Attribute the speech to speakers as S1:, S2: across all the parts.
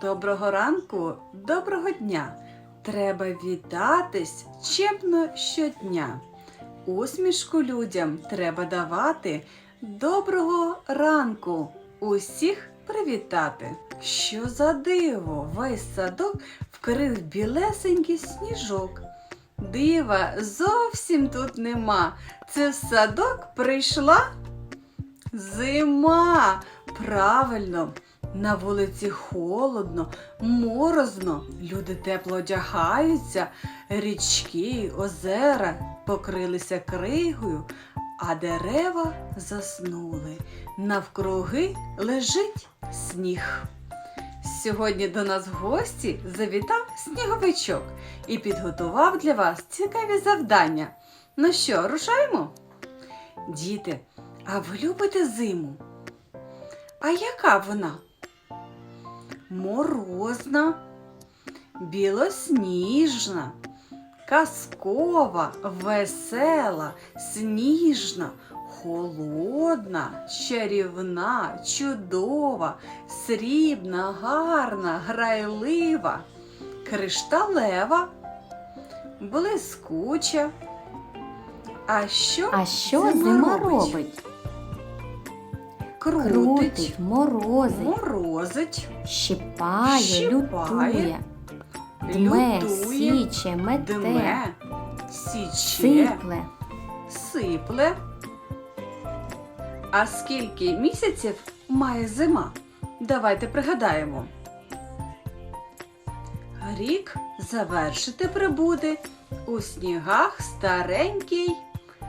S1: Доброго ранку, доброго дня. Треба вітатись чемно щодня. Усмішку людям треба давати. Доброго ранку усіх привітати. Що за диво, весь садок вкрив білесенький сніжок. Дива зовсім тут нема. Це в садок прийшла зима. Правильно, на вулиці холодно, морозно, люди тепло одягаються, річки, озера покрилися кригою, а дерева заснули. Навкруги лежить сніг. Сьогодні до нас в гості завітав сніговичок і підготував для вас цікаві завдання. Ну що, рушаємо? Діти, а ви любите зиму? А яка вона? Морозна, білосніжна, казкова, весела, сніжна, холодна, чарівна, чудова, срібна, гарна, грайлива, кришталева, блискуча. А що,
S2: А що зима робить?
S1: Крутить,
S2: Крутить, морозить,
S1: морозить,
S2: щипає,
S1: щипає,
S2: лютує, дме, січе, мете,
S1: дме, січе,
S2: сипле.
S1: сипле. А скільки місяців має зима? Давайте пригадаємо. Рік завершити прибуде у снігах старенький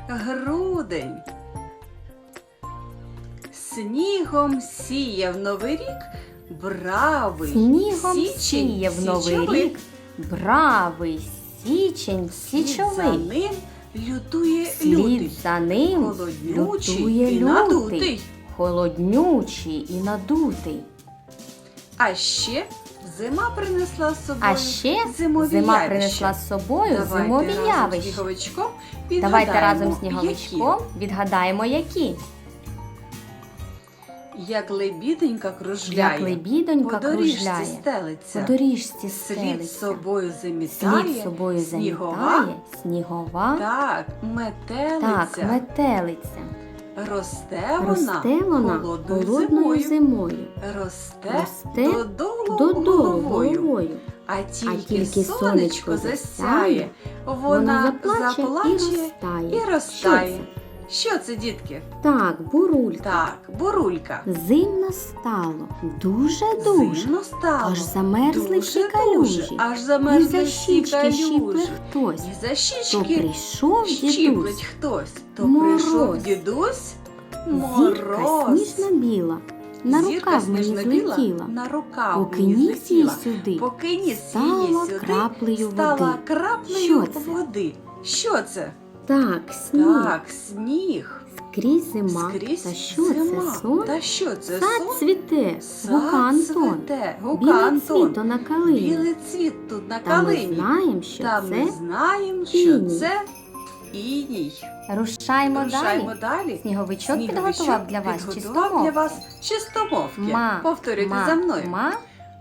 S1: грудень. Снігом сіяв новий рік бравий
S2: Снігом
S1: січень
S2: сіяв новий
S1: січовий.
S2: рік, бравий січень
S1: Слід за
S2: січовий.
S1: ним лютує
S2: Слід
S1: лютий,
S2: за ним
S1: холоднючий
S2: лютує
S1: і
S2: лютий,
S1: надутий.
S2: холоднючий і надутий.
S1: А ще зима принесла з собою
S2: А ще
S1: зимові
S2: зима
S1: явища.
S2: принесла з собою
S1: Давайте
S2: зимові
S1: разом з
S2: явища.
S1: сніговичком
S2: Давайте
S1: відгадаємо,
S2: разом з сніговичком відгадаємо, які.
S1: Як лебіденька кружляє,
S2: Як лебідонька
S1: по доріжці
S2: кружляє,
S1: стелиться,
S2: по доріжці
S1: слід
S2: стелиться,
S1: собою замітає,
S2: слід собою
S1: снігова,
S2: замітає, снігова,
S1: так, метелиця,
S2: так, метелиця.
S1: росте вона
S2: Росте вона
S1: холодною
S2: холодною
S1: зимою,
S2: зимою,
S1: росте,
S2: росте
S1: додолу,
S2: додолу
S1: головою.
S2: головою.
S1: А тільки,
S2: тільки
S1: сонечко
S2: сонечко
S1: засяє, вона,
S2: Вона заплаче,
S1: заплаче
S2: і розтає.
S1: і розтає.
S2: Що
S1: це, дітки?
S2: Так, бурулька.
S1: Так, бурулька.
S2: Зимно стало, дуже-дуже.
S1: Зимно стало.
S2: Аж замерзли всі калюжі.
S1: дуже. Аж замерзли
S2: за
S1: всі
S2: щічки щіпле
S1: калюжі.
S2: хтось.
S1: І за
S2: То
S1: щічки
S2: прийшов дідусь.
S1: хтось. То
S2: Мороз.
S1: прийшов дідусь.
S2: Зірка
S1: Мороз.
S2: сніжно-біла. На
S1: Зірка
S2: рукав мені
S1: сніжно-біла
S2: злетіла.
S1: На рукав мені злетіла.
S2: сюди.
S1: Поки ніс
S2: Стала
S1: її сюди,
S2: краплею
S1: стала
S2: води.
S1: краплею
S2: Що це?
S1: води. Що це?
S2: Так, сніг.
S1: Так, сніг.
S2: Скрізь зима.
S1: Скрізь
S2: Та що
S1: зима.
S2: це сон?
S1: Та що це
S2: Сад
S1: сон?
S2: цвіте.
S1: Сад
S2: Гука Антон.
S1: цвіте. Гука
S2: Біле
S1: Антон.
S2: цвіто на калині.
S1: Білий цвіт тут на
S2: Та ми
S1: калині.
S2: знаємо, що
S1: Та
S2: це.
S1: ми знаємо, що
S2: іній.
S1: це іній.
S2: Рушаймо
S1: Рушаємо
S2: далі.
S1: далі.
S2: Сніговичок
S1: Сніговичок
S2: підготував для вас
S1: підготував для вас чистомовки.
S2: Ма,
S1: Повторюйте
S2: ма,
S1: за мною.
S2: Ма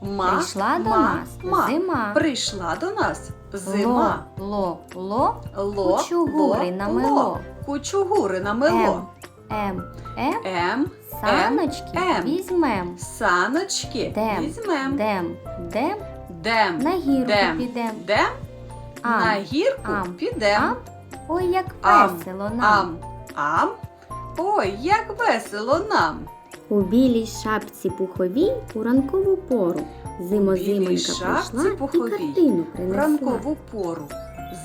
S1: Ма,
S2: прийшла до
S1: ма,
S2: нас
S1: ма.
S2: зима.
S1: Прийшла до нас зима.
S2: Ло, ло, ло,
S1: Ло,
S2: Кучугури
S1: ло,
S2: намело.
S1: ло. Кучугури намело.
S2: ем, ем,
S1: Ем,
S2: саночки
S1: ем.
S2: візьмем.
S1: саночки
S2: Дем,
S1: візьмем.
S2: Дем, дем,
S1: Дем,
S2: на гірку
S1: Дем.
S2: підем.
S1: дем,
S2: Ам,
S1: на гірку
S2: ам,
S1: підем.
S2: ам. Ой, як весело нам.
S1: Ам, ам. Ой, як весело нам.
S2: У білій шапці пуховій у ранкову пору.
S1: білій
S2: Зимозимонька
S1: шапці
S2: прийшла
S1: пуховій
S2: і картину принесла.
S1: ранкову пору.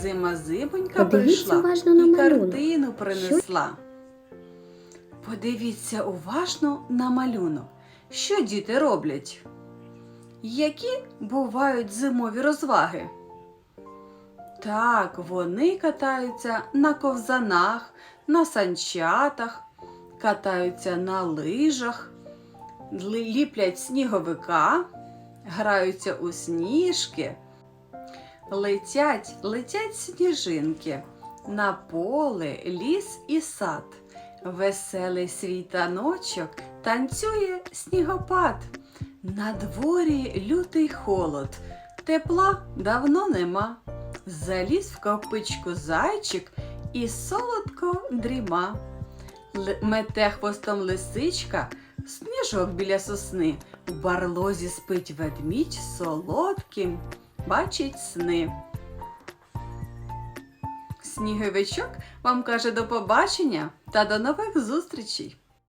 S1: Зима зимонька прийшла
S2: уважно на
S1: і
S2: малюнок.
S1: картину принесла. Подивіться уважно на малюнок. Що діти роблять? Які бувають зимові розваги? Так, вони катаються на ковзанах, на санчатах, катаються на лижах, ліплять сніговика, граються у сніжки, летять, летять сніжинки на поле, ліс і сад. Веселий свій таночок танцює снігопад. На дворі лютий холод, тепла давно нема. Заліз в копичку зайчик і солодко дріма. Мете хвостом лисичка, сніжок біля сосни. В барлозі спить ведмідь солодким, бачить сни. Сніговичок вам каже до побачення та до нових зустрічей.